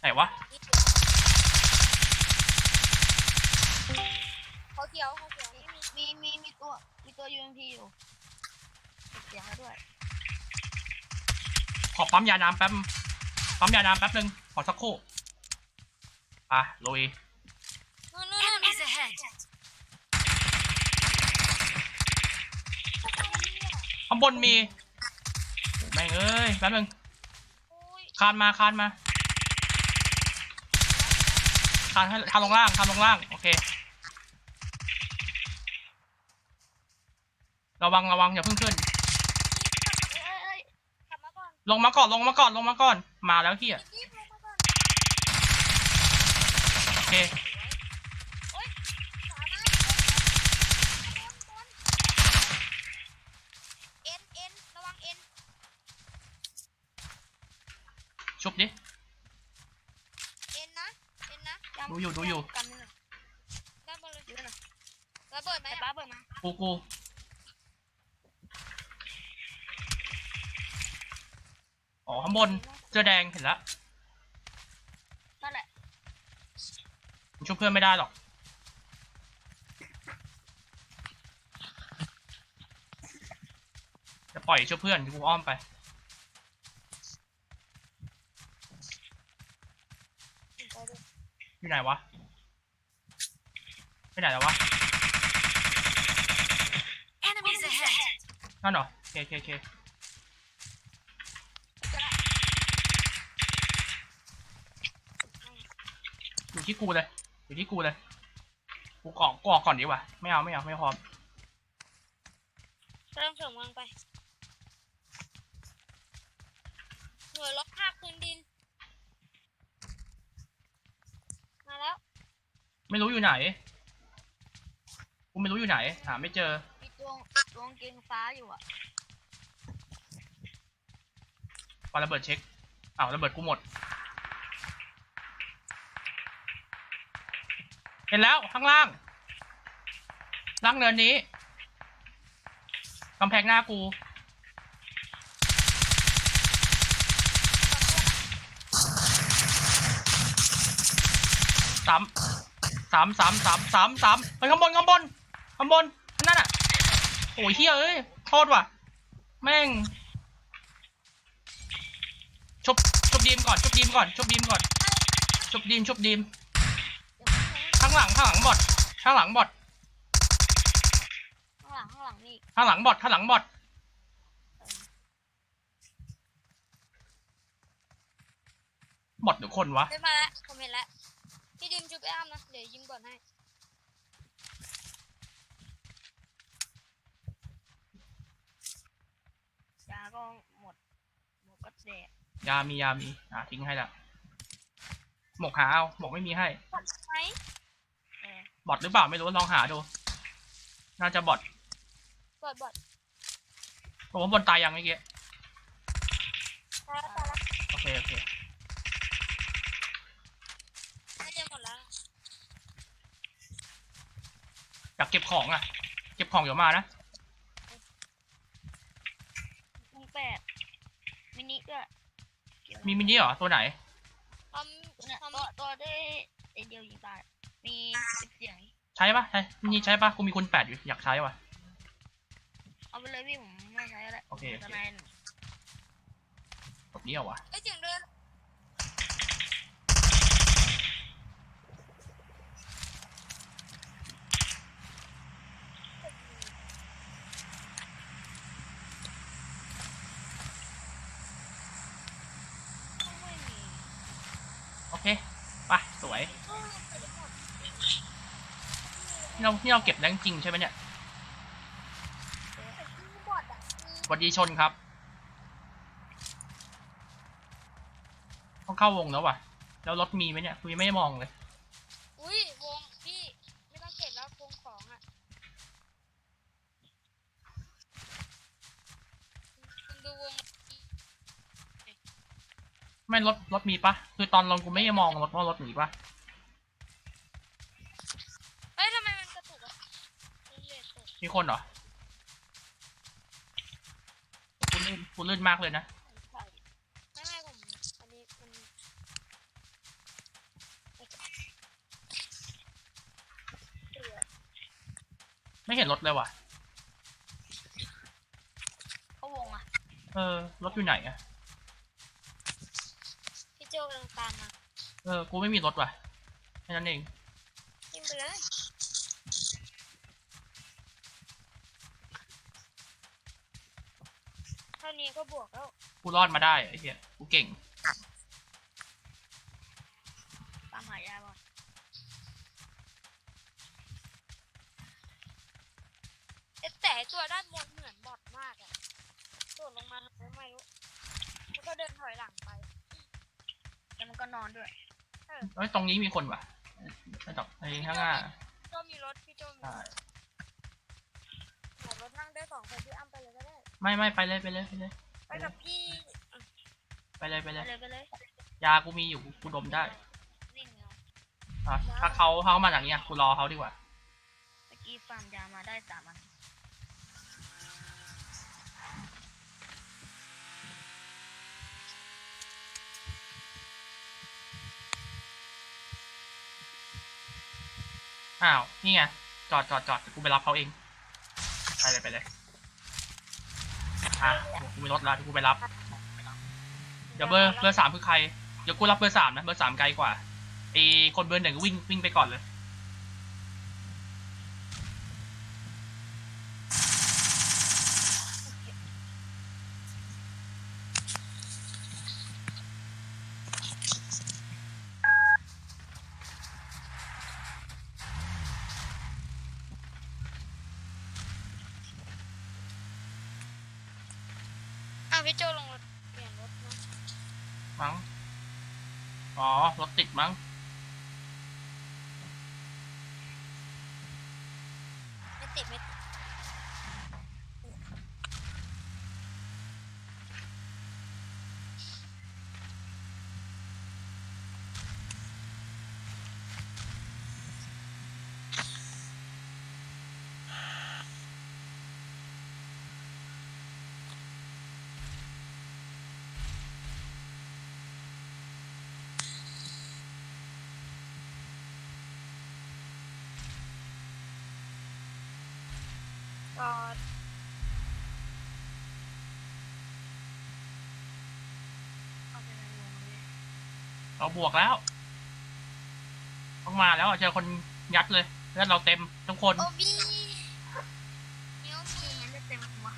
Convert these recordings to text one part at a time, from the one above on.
ไหนวะเขาเขียวเขาเขียวมีมีมีตัวมีตัว UMP อยู่เก็บเสียงแล้วด้วย ขอปั๊มยาน้ำแป๊บ ปั๊มยาน้ำแป๊บนึง ขอสักครู่อะลุย นู่นนู่นนู่น Enemies ahead. ข้างบนมี แม่งเอ้ย แป๊บนึง อุ้ยคานมาคานมาคานให้คานลงล่างคานลงล่าง โอเค ระวังระวังอย่าเพิ่งขึ้นเอ้ยเอ้ยกลับมาก่อนลงมาก่อนลงมาก่อนลงมาก่อน มาแล้วเฮียรีบลงมาก่อนโอเคโอ๊ยสามารถบนบนเอ็นเอ็นระวังเอ็นชุบดิ เอ็นนะเอ็นนะ ดูอยู่ดูอยู่กันหนึ่งด้านบนเลยเยอะหน่อยระเบิดไหมป้าเบิดมากูกูอ๋อข้างบนเสื้อแดงเห็นแล้วนั่นแหละผมช่วยเพื่อนไม่ได้หรอกจะปล่อยช่วยเพื่อนกูอ้อมไปไปด้วย อยู่ไหนวะไปไหนแล้ววะ Enemies ahead. นั่นเหรอโอเคโอเคโอเคอยู่ที่กูเลย อยู่ที่กูเลย กูออกกูออกก่อนดีกว่า ไม่เอาไม่เอาไม่พร้อม เริ่มเสริมเมืองไปหน่วยล็อกภาคพื้นดิน มาแล้ว ไม่รู้อยู่ไหน กูไม่รู้อยู่ไหน หาไม่เจอ มีตัวตัวกางเกงฟ้าอยู่อะปาระเบิดเช็คอ้าวระเบิดกูหมด เห็นแล้ว ข้างล่าง ล่างเนินนี้ กำแพงหน้ากูสาม สามสามสามสามสามไปข้างบนข้างบนข้างบนนั่นน่ะโอ้ยเฮียเอ้ยโทษว่ะ แม่งชุบชุบดีมก่อนชุบดีมก่อนชุบดีมก่อนชุบดีมชุบดีมข้างหลังข้างหลังบอดข้างหลังบอดหลังข้างหลังนี่ข้างหลังบอดข้างหลังบอดบอดหรือคนวะได้มาแล้วผมเห็นแล้ว พี่ดิมจุบไอ้อ้ามนะ เดี๋ยวยิงก่อนให้ ยาก็หมด หมดก็แดกยามียามีอะทิ้งให้ละหมกหาเอาหมกไม่มีให้ หมดไหมเออบอดหรือเปล่าไม่รู้ลองหาดู น่าจะบอดบอดบอดผมว่าบนตายยังเมื่อกี้ตายแล้วตายแล้วโอเคโอเค อยากเก็บของอะ เก็บของเดี๋ยวมานะมุงแปดมินิด้วยมีมินิเหรอตัวไหน ทำทำตัวตัวได้ไอเดียวยิงตายมีสิบเสียงใช้ปะใช้มินิใช้ปะกูมีคุณแปดอยู่อยากใช้ว่ะเอาไปเลยพี่ผมไม่ใช้แล้วโอเคโอเคทนายแบบนี้เหรอวะ ไอยเสียงเดิน เคไปสวย นี่เราที่เราเก็บแรงจริงใช่ไหมเนี่ยแต่ที่บอดอะมีสวัสดีชนครับ ต้องเข้าวงแล้วว่ะ แล้วรถมีไหมเนี่ยคุยไม่ได้มองเลย ไม่รถรถมีปะคือตอนลงกูไม่ได้มองรถว่ารถมีปะเฮ้ยทำไมมันกระตุกอ่นมีคนเหรอกูลื่นกูลื่นมากเลยนะไม่เห็นรถเลยว่ะเขาวงอะเออรถอยู่ไหนอะ ตามมาเออ กูไม่มีรถว่ะ แค่นั้นเอง ยิงไปเลยเท่านี้ก็บวกแล้ว กูรอดมาได้ไอ้เหี้ย กูเก่ง ตามหายายบ่อนเอ๊ะแต่ไอ้ตัวด้านบนเหมือนบอดมากอะโดดลงมาทำไมไม่รู้แล้วก็เดินถอยหลังไปแล้วมันก็นอนด้วย เอ้ยตรงนี้มีคนว่ะไอ้ดอกไอ้ข้างหน้าโจมีรถพี่โจมีใช่รถรถนั่งได้สองคนพี่อ้ำไปเลยก็ได้ ไม่ไม่ไปเลยไปเลยไปเลย ไปกับพี่ไปเลยไปไปเลยเลยไปเลยยากูมีอยู่กูดมได้นิ่งเนาะอะถ้าเขาเขามาจากเนี้ยกูรอเขาดีกว่า เมื่อกี้ฟาร์มยามาได้สามอัน อ้าว นี่ไง จอดจอดจอดกูไปรับเขาเอง ไปเลยไปเลย อะกูมีรถแล้วกูไปรับ เดี๋ยวเบอร์เบอร์สามคือใคร เดี๋ยวกูรับเบอร์สามนะ เบอร์สามไกลกว่าไอคนเบอร์หนึ่งวิ่งวิ่งไปก่อนเลย พี่โจลงรถเปลี่ยนรถนะมั้ง อ๋อ รถติดมั้ง จอดเอาไปในวงเลยเราบวกแล้ว ต้องมาแล้วอะเจอคนยัดเลยเลือดเราเต็มทุกคน โอ้บีเนี้ยวมีงั้นจะเต็มหัว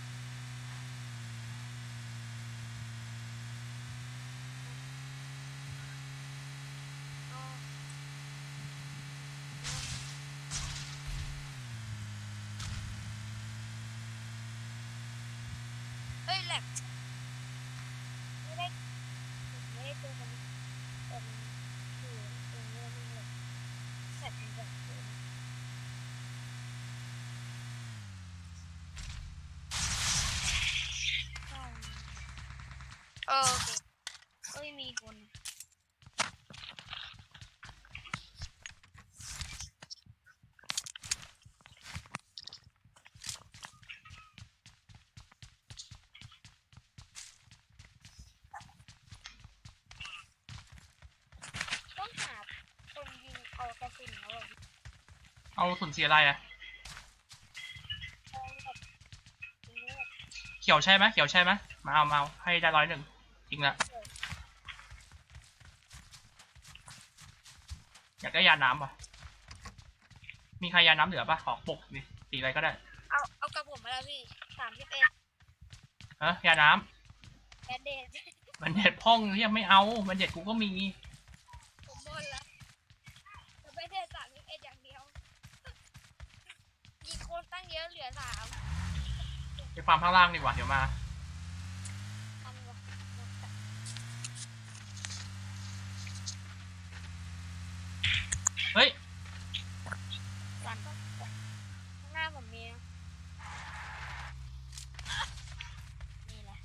โอ้เฮ้ยแหลกไม่ได้ไม่ได้เจอกันเป็นอยู่ตรงนี้มันเลยแสบเป็นแบบนี้ เออ โอเคเอ้ยมีคนต้องหาคนยิงเอากระสุนแล้วแบบเอาสุนสีอะไรอะเขียวใช่ไหมเขียวใช่ไหมมาเอามาเอาให้ได้ร้อยหนึ่ง จริงละอยากได้ยาน้ำป่ะ มีใครยาน้ำเหลือป่ะ ขอปกดิสีอะไรก็ได้ เอา เอากระผมมาแล้วพี่สามสิบเอ็ดเออยาน้แอดเดทำมันเด็ดพ่องเรียกไม่เอา มันเด็ดกูก็มี ผมบนแล้วจะไม่เดทสามสิบเอ็ดอย่างเดียวยิงคนตั้งเยอะเหลือสามไปฟาร์มข้างล่างดีกว่า เดี๋ยวมา ทำวะ เฮ้ย กันข้างหน้าผมมีนะนี่แหละ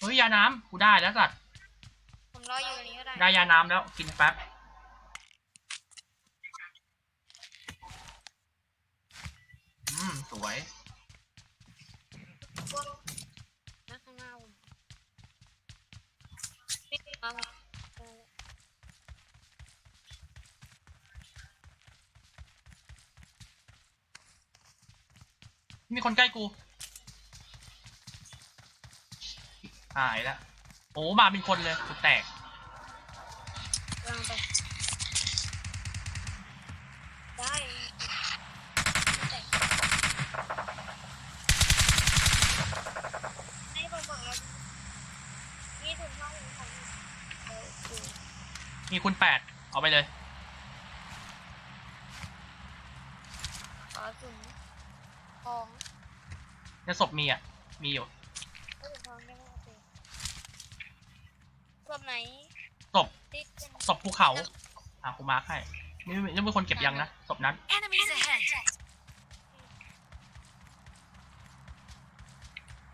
เฮ้ ยยาน้ำกูได้แล้วสัตว์ผมรออยู่ตรงนี้ก็ได้ ได้ยาน้ำแล้วกินแป๊บอืมสวยนะข้างหน้าผมนี่เอาเออมีคนใกล้กู หายแล้วโอ้มาเป็นคนเลยกูแตกกำลังไปได้แต่ให้ผมบอกแล้วนี่ถุงผ้าถุงของเออดูมีคุณแปดเอาไปเลย ขอถุงทองจะศพมีอะ มีอยู่ ก็ถุงทองได้ไหมโอเครวมไหน ศพ ติดเป็น ศพภูเขา อะกูมาร์คให้ นี่นี่เป็นคนเก็บยังนะศพนั้น Enemies ahead.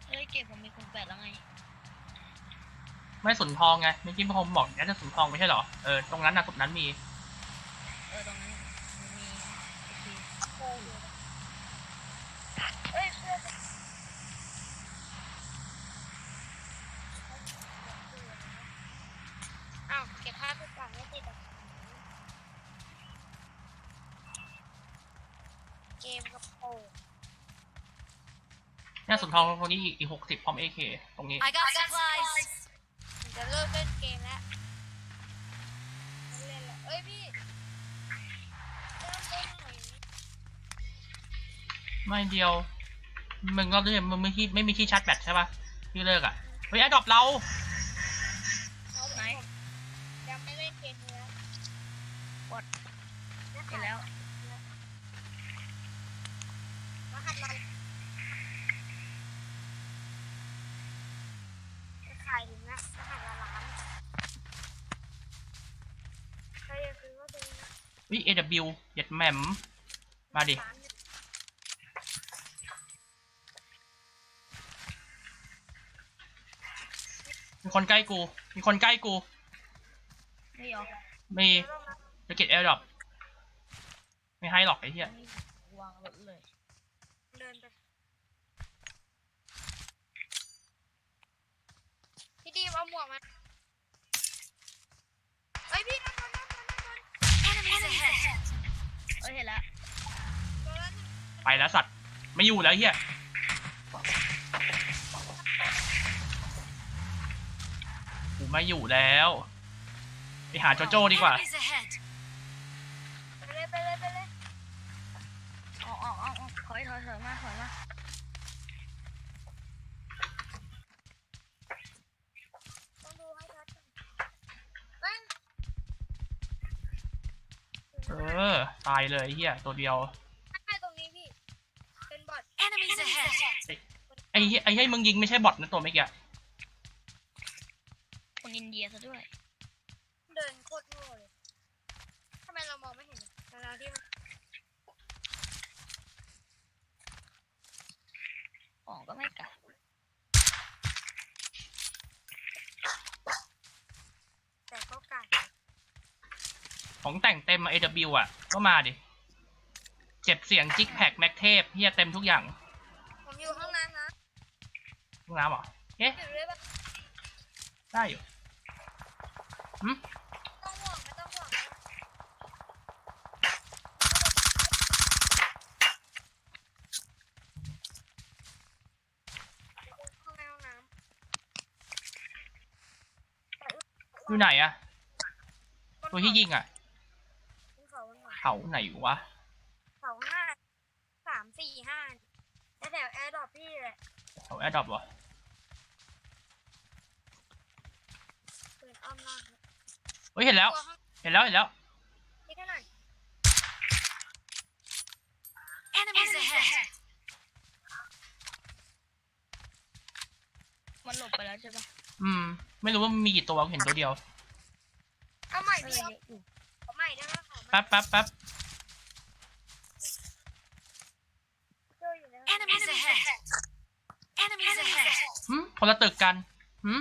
เฮ้ยเก็บผมมีคุณแปดแล้วไง ไม่สุนทองไงเมื่อกี้พี่คมบอกงั้นจะสุนทองไม่ใช่เหรอ เออ ตรงนั้นนะศพนั้นมี เออตรงนั้นมันมีโอเค โคอยู่เอ้ยเพื่อนอ้าวเก็บผ้าทุกอย่างไม่ติดอะเกมกับโป เนี่ยสุนทองตรงนี้อีกอีกหกสิบพร้อมเอเคตรงนี้ I got supplies. ผมจะเริ่มเล่นเกมแล้วเล่นแล้วเอ้ยพี่เริ่มเล่นหน่อยไม่เดียว มึงก็เล่นมึงไม่ที่ไม่มีที่ชาร์จแบตใช่ปะที่เลิกอะ เฮ้ยแอดดอปเราเอาผมยังไม่เล่นเกมนี้แล้ว เห็นแล้ว รหัสเรา จะขายถึงนะรหัสละล้านใครจะซื้อก็ซื้อนะวิเอวเย็ดแหมมมาดิล้านเนี่ยมีคนใกล้กู มีคนใกล้กู ไม่ยอมมีเดี๋ยวลงนะจะเก็บแอร์ดรอปไม่ให้หรอกไอ้เหี้ย วางรถเลย เดินไปพี่ดีมเอาหมวกมาเอ้ยพี่นั่นนั่นนั่นนั่นนั่น Enemies ahead. เอ้ยเห็นแล้ว ตัวนั้นน่ะ ไปแล้วสัตว์ ไม่อยู่แล้วไอ้เหี้ยกูไม่อยู่แล้ว ไปหาโจโจ้ดีกว่า Enemies ahead. ไปเลยไปเลยไปเลยเอาเอาเอาเอาถอยถอยถอยมาถอยมาต้องดูให้ชัดก่อนเอ้ยเออ ตายเลยไอ้เหี้ยตัวเดียว ใช่ตรงนี้พี่ เป็นบอท Enemies ahead. ไอ้ เหี้ยไอ้เหี้ยมึงยิงไม่ใช่บอทนะตัวเมื่อกี้คนอินเดียซะด้วย เดินโคตรโง่เลยทำไมเรามองไม่เห็นทั้งๆที่มันของก็ไม่กัดแต่ก็กัดของแต่งเต็มมา AW อะ ก็มาดิ เจ็บเสียงจิกแพกแม็กเทพเฮียเต็มทุกอย่าง งน้ำเหรอเอ๊ะอยู่เลยแบบได้อยู่ต้องห่วงไม่ต้องห่วงนะห้องน้ำห้องน้ำอยู่ไหนอะตัวที่ยิงอะบนเขาบนเขาเขาไหนวะเขาห้าสามสี่ห้าแล้วแถวแอร์ดรอปพี่แหละเขาแอดดอปวะปืนอ้อมล่าง เฮ้ยเห็นแล้วตัวห้องเห็นแล้วเห็นแล้ว นี่ก็หน่อย Enemies ahead. มันหลบไปแล้วใช่ปะอืม ไม่รู้ว่ามันมีกี่ตัวเห็นตัวเดียว เอาใหม่เออพี่เยเอาอะอยู่เอาใหม่ได้ไหมขอใหม่แป๊บแป๊บแป๊บเจออยู่ในห้อง Enemies ahead. Enemies ahead. หืมคนละตึกกันหืม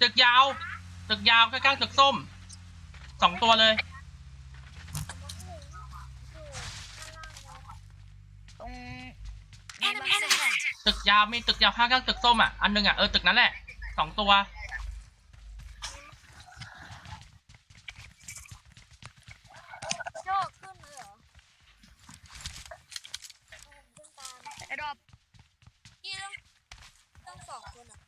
ตึกยาว ตึกยาวใกล้ๆตึกส้ม สองตัวเลย ตรง Enemies ahead. ตึกยาวมีตึกยาวข้างๆตึกส้มอะ อันหนึงอะ เออ ตึกนั้นแหละ สองตัว โชคขึ้นเลยเหรอเอาผมขึ้นตาม ไอ้ดอก พี่ต้องต้องสองคนอะ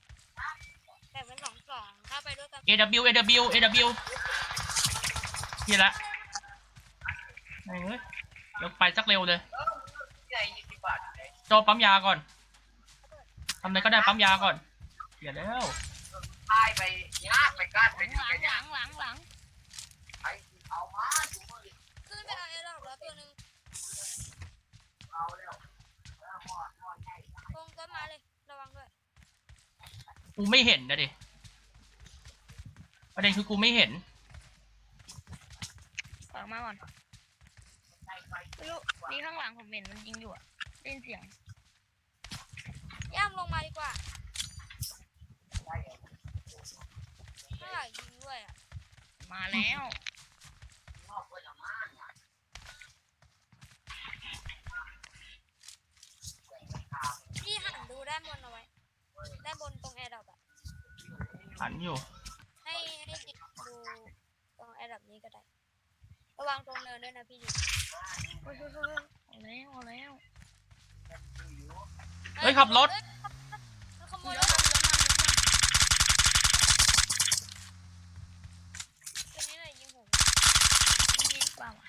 แต่เป็นสองสองถ้าไปด้วยกัน AW AW AW นี่ละเอ้ยเดี๋ยวไปสักเร็วเลยโจปั๊มยาก่อนทำอะไรก็ได้ปั๊มยาก่อนเดี๋ยวแล้วตายไปยากไปก้านไปหลังหลังหลังหลังไปเอามาดูมือขึ้นไปเอาไอ้ดอกแล้วตัวหนึ่งเอาแล้วแล้วหอดหอดใหญ่ตรงต้นไม้เลยระวังด้วยกูไม่เห็นนะดิ ประเด็นคือกูไม่เห็นออกมาก่อนไม่รู้นี่ข้างหลังผมเห็นมันยิงอยู่อะได้ยินเสียงย่ำลงมาดีกว่าข้างหลังยิงด้วยอะมาแล้วนอกก็จะมาเนี่ยพี่หันดูด้านบนเอาไว้ด้านบนตรงแอร์ดรอปอะหันอยู่ ให้ให้ดิดูตรงแอร์ดรอปนี้ก็ได้ ระวังตรงเนินด้วยนะพี่ดิเฮ้ยโอ้ยโอ้ยเอาแล้วเอาแล้วเฮ้ยขับรถ เอ้ยมันขโมย เย ร อะ ถ มากเยอะมากเยอะมาก ตัวนี้เลยยิงผม ยิงยิงเปล่าวะ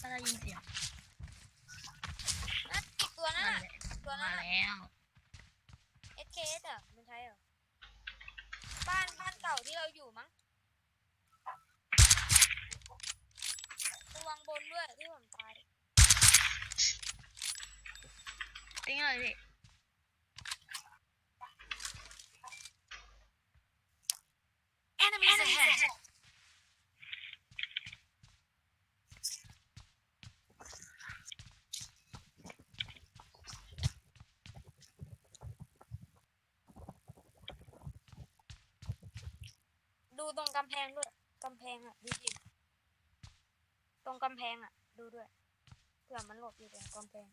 ถ้าได้ยินเสียง นะอีกตัวนั้น นั่น อะ แหละ ตัว มา นั้นอะ แล้ว SKS อะมันใช่เหรอ บ้านบ้านเก่าที่เราอยู่มั้ง ระวังบนด้วยที่ผมตาย ติ้งเลยพี่ Enemies ahead. ดู ตรงกำแพงด้วยกำแพงอะดูดิตรงกำแพงอะ ดูด้วยเผื่อมันหลบอยู่ตรงกำแพง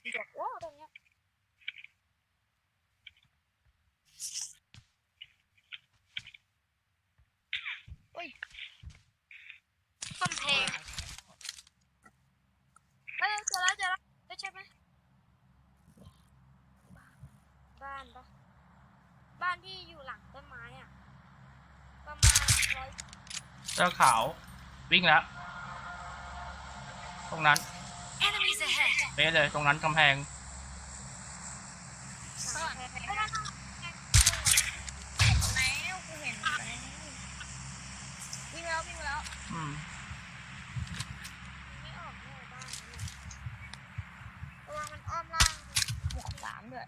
เดี๋ยวว้าวตรงเนี้ยกำแพงเอ้ยเจอแล้วเจอแล้วได้ใช่ไหมบ้านปะบ้านที่อยู่หลังต้นไม้อะ ประมาณร้อย เจ้าขาววิ่งแล้ว ตรงนั้น Enemies ahead. เป๊ะเลยตรงนั้นกำแพงข้างหลังไม่ได้ข้างหลังแล้วกูเห็นแล้ววิ่งแล้ววิ่งแล้วอืมไม่ออกเลยบ้านนั้นน่ะระวังมันอ้อมล่างบวกสามด้วย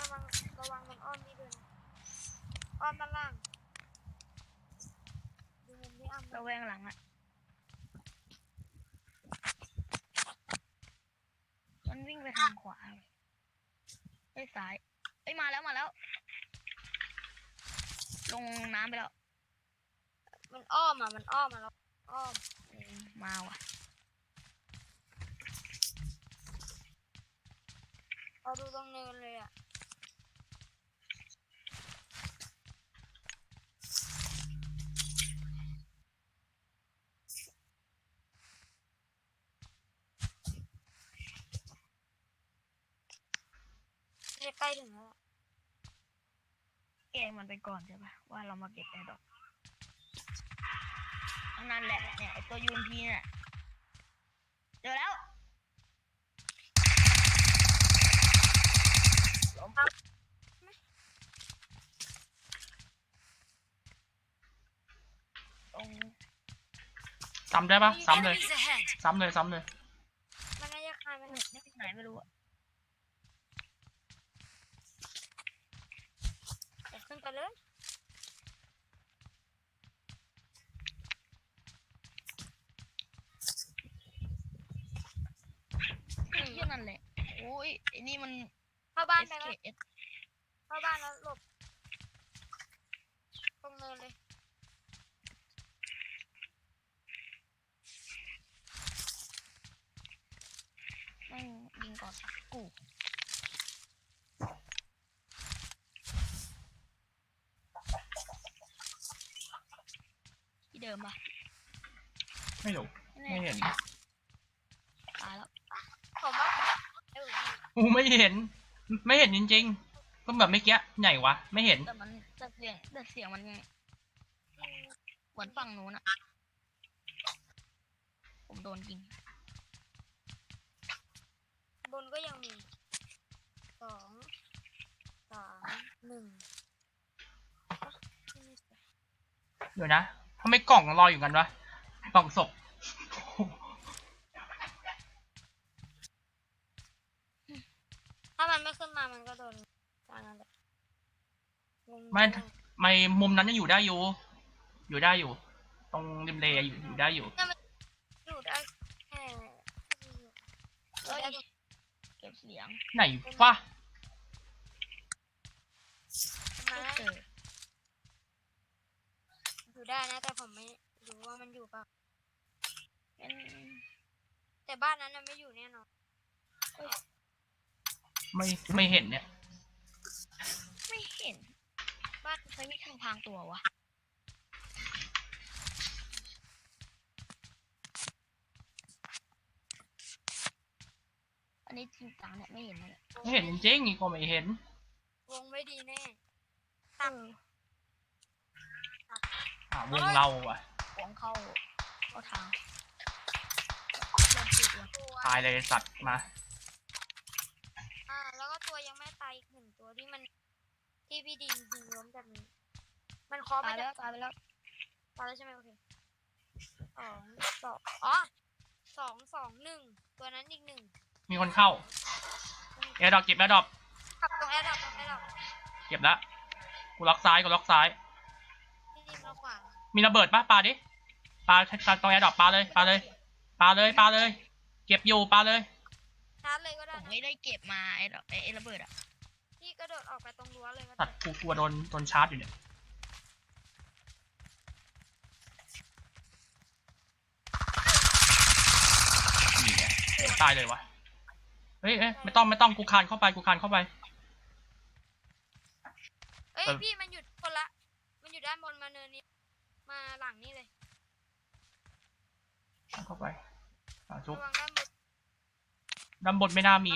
ระวังระวังมันอ้อมนี่ด้วยนะอ้อมด้านล่างดูมุมที่อ้อม ระแวงหลังอะมันวิ่งไปทางขวาเลยไอ้ยซ้ายเอ้ยมาแล้วมาแล้ว ลงน้ำไปแล้ว มันอ้อมอะ มันอ้อมมาแล้ว อ้อม เออมาว่ะ เราดูตรงเนินเลยอะเนี่ยใกล้ ถึงแล้วอะแกล้งมันไปก่อนใช่ปะว่าเรามาเก็บไอ้ดอกอันนั่นแหละเนี่ยไอตัวยูนพีเนี่ยเจอแล้วล้มตรง ซ้ำได้ปะซ้ำเลย Enemies ahead. ซ้ำเลย ซ้ำเลย มันน่าจะคลายมัน นี่ไหนไม่รู้อะ ไปเลยไอ้เหี้ยนั่นแหละโอ้ยไอ้นี่มัน เข้าบ้านไปแล้ว SKS เข้าบ้านแล้วหลบ ตรงเนินเลย แม่งยิงก่อนกูที่เดิมปะ ไม่รู้ ไม่เห็น ตายแล้ว ผมว่าเออ กูไม่ เห็น ไม่เห็นจริงๆ ก็แบบเมื่อกี้ไหนวะ ไม่เห็น แต่มันแต่เสียงแต่เสียงมันอืมเหมือนฝั่งนู้นอะผมโดนยิง บนก็ยังมีสองสามหนึ่งอะไม่มีเสียงเดี๋ยวนะทำไมกล่องลอยอยู่กันวะ กล่องศพ ถ้ามันไม่ขึ้นมามันก็โดนตามนั้นแหละงง ไม่ากไม่มุมนั้นยังอยู่ได้อยู่ อยู่ได้อยู่ ตรงริมเลอยู่อยู่ได้อยู่อยู่ได้แค่อยู่เอ้ยได้เก็บเสียงไหนวะประมาณไม่นั้นเจออยู่ได้นะ แต่ผมไม่รู้ว่ามันอยู่เปล่าเป็นแต่บ้านนั้นน่ะไม่อยู่แน่นอนไม่ไม่เห็นเนี่ยไม่เห็น บ้านใครมีทางพรางตัววะอันนี้จริงจังเนี่ยไม่เห็นเลยไม่เห็นจริงๆนี่ก็ไม่เห็น วงไม่ดีแน่เอออ่าวงเราอะหวงเข้าเข้าทางเริ่มจุดเลยตัวตายเลยสัตว์มา อ่า แล้วก็ตัวยังไม่ตายอีกหนึ่งตัวที่มัน ที่พี่ดีมยิงล้มจากนี้ มันเคาะตายมาแล้จากวตายไปแล้วตายแล้วใช่ไหมโอเคสองสองอ๋อสองสองหนึ่งตัวนั้นอีกหนึ่งมีคนเข้าแอร์ดรอปเก็บแอร์ดรอปขับตรงแอร์ดรอปตรงแอร์ดรอปเก็บแล้วกูล็อกซ้ายกูล็อกซ้าย พี่ดีมเราขวางมีระเบิดปะปาดิปาตรงแอร์ดรอปปาเลยปาเลยปาเลยปาเลย เก็บอยู่ปาเลยชาร์จเลยก็ผได้มนะไม่ได้เก็บมาไอ้ดอกไอ้ไอ้ระเบิดอะพี่ กระโดดออกไปตรงรั้วเลยก็สัได้ตว์กูกลัวโดนโดนชาร์จอยู่เนี่ยนี่ไงโอ้ตายเลยวะเฮ้ยเอ้ยไม่ต้องไม่ต้องกูคานเข้าไปกูคานเข้าไป เอ้ยเออ พี่มันหยุดคนละ มันอยู่ด้านบนมาเนินนี้ มาหลังนี่เลยคานเข้าไปอ่าชุบระวังด้านบนด้านบนไม่น่ามี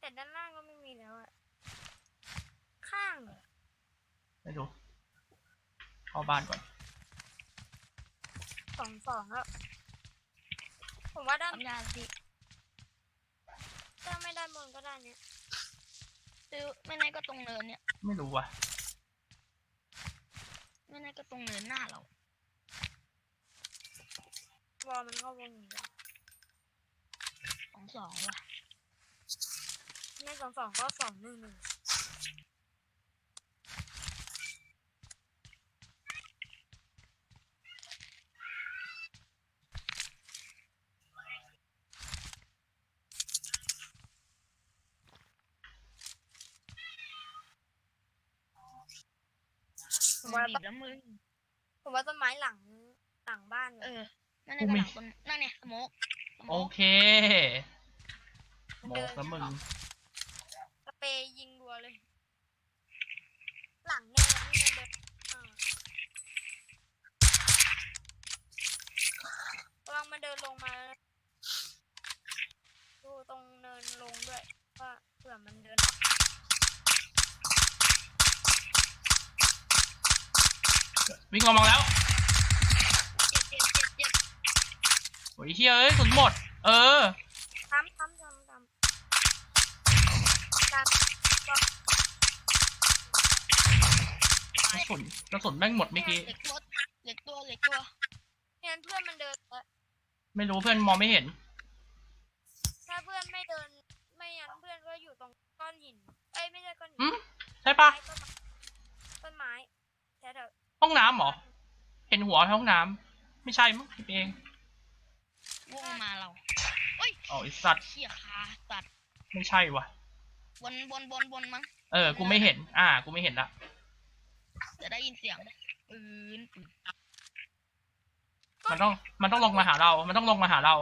แต่ด้านล่างก็ไม่มีแล้วอะ ข้างเหรอไม่รู้เข้าบ้านก่อน สองสองแล้ว ผมว่าด้านทำยาสิถ้าไม่ด้านบนก็ด้านเนี้ยซื้อไม่แน่ก็ตรงเนินเนี่ยไม่รู้ว่ะไม่แน่ก็ตรงเนินหน้าเราวอลมันเข้าวงอยู่แล้วสองสองว่ะ ไม่สองสองก็สองหนึ่งหนึ่ง บีบแล้วมึงผมว่าต้นไม้หลังหลังบ้านเอเนี่ยอนั่นในกระหลังต้นนั่นเนี่ยสโมกสโมโอกเคโมกแล้วมึง สเปรย์ยิงรัวเลย หลังเนี่ยที่มันเดินอ่าระวังมันเดินลงมา ดูตรงเนินลงด้วยว่าเผื่อมันเดิน วิ่งลงมาแล้วเจ็บเจ็บเจ็บเจ็บโอ้ยเฮียเอ้ยสุนหมด เออ ทำทำทำทำตามกระสุนกระสุนแม่งหมดเมื่อกี้ เหล็กตัวเหล็กตัวเหล็กตัวไม่งั้นเพื่อนมันเดินเอ่อไม่รู้เพื่อนมองไม่เห็น ถ้าเพื่อนไม่เดิน ไม่งั้นเพื่อนก็อยู่ตรงก้อนหิน เอ้ยไม่ใช่ก้อนหิอืนมใช่ปะใต้ต้นไม้ องน้ำเหรอ เห็นหัวห้องน้ำไม่ใช่มั้งผิดเองวงมาเราเฮ้ยอ๋อไอสัตว์เขี่ยคาสัตว์ไม่ใช่วะบนบนบนบนมั้งเออ กูไม่เห็น อ่า กูไม่เห็นละจะได้ยินเสียงปืนปืนมันต้อง มันต้องลงมาหาเรา มันต้องลงมาหาเรา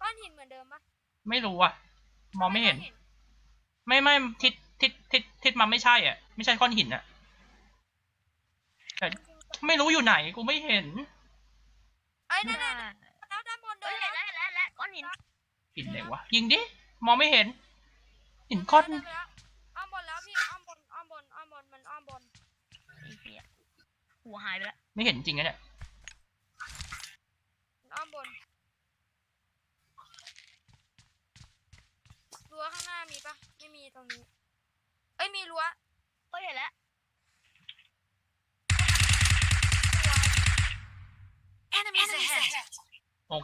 ก้อนหินเหมือนเดิมปะไม่รู้อะมองไม่เห็น ไม่ไม่ทิศทิศทิศทิศมันไม่ใช่อะ ไม่ใช่ก้อนหินอะ แต่ไม่รู้อยู่ไหนกูไม่เห็นเอ้ยนั่นน่าน่ะแล้วด้านบนโดเอ้ยนเห็นแล้วแล้วเห็นแล้วเห็นแล้วก้อนหินหินไหนวะยิงดิ มองไม่เห็นหินก้อนเดิไปแล้วอ้อมบนแล้วพี่อ้อมบนอ้อมบนอ้อมบนมันอ้อมบนไอ้เหี้ยหัวหายไปแล้วไม่เห็นจริงนะเนี่ยมันอ้อมบนรั้วข้างหน้ามีปะไม่มีตรงนี้ เอ้ยมีรั้ว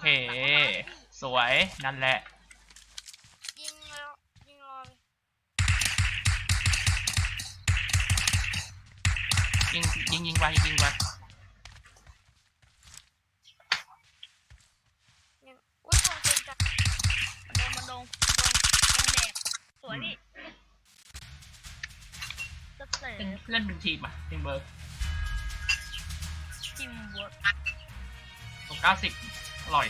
เคสวยนั่นแหละ ยิงแล้วยิงรอเลยยิงยิงยิงไปยิงยิงไปยิงอุ้ยคงเป็นจัดโดนมันโดนโดนโดนแดกสวยพี่สเตอเล่นร์เล่นเป็นทีมอะทีมเบอร์ทีมเวิร์กเก้าสิบ อร่อย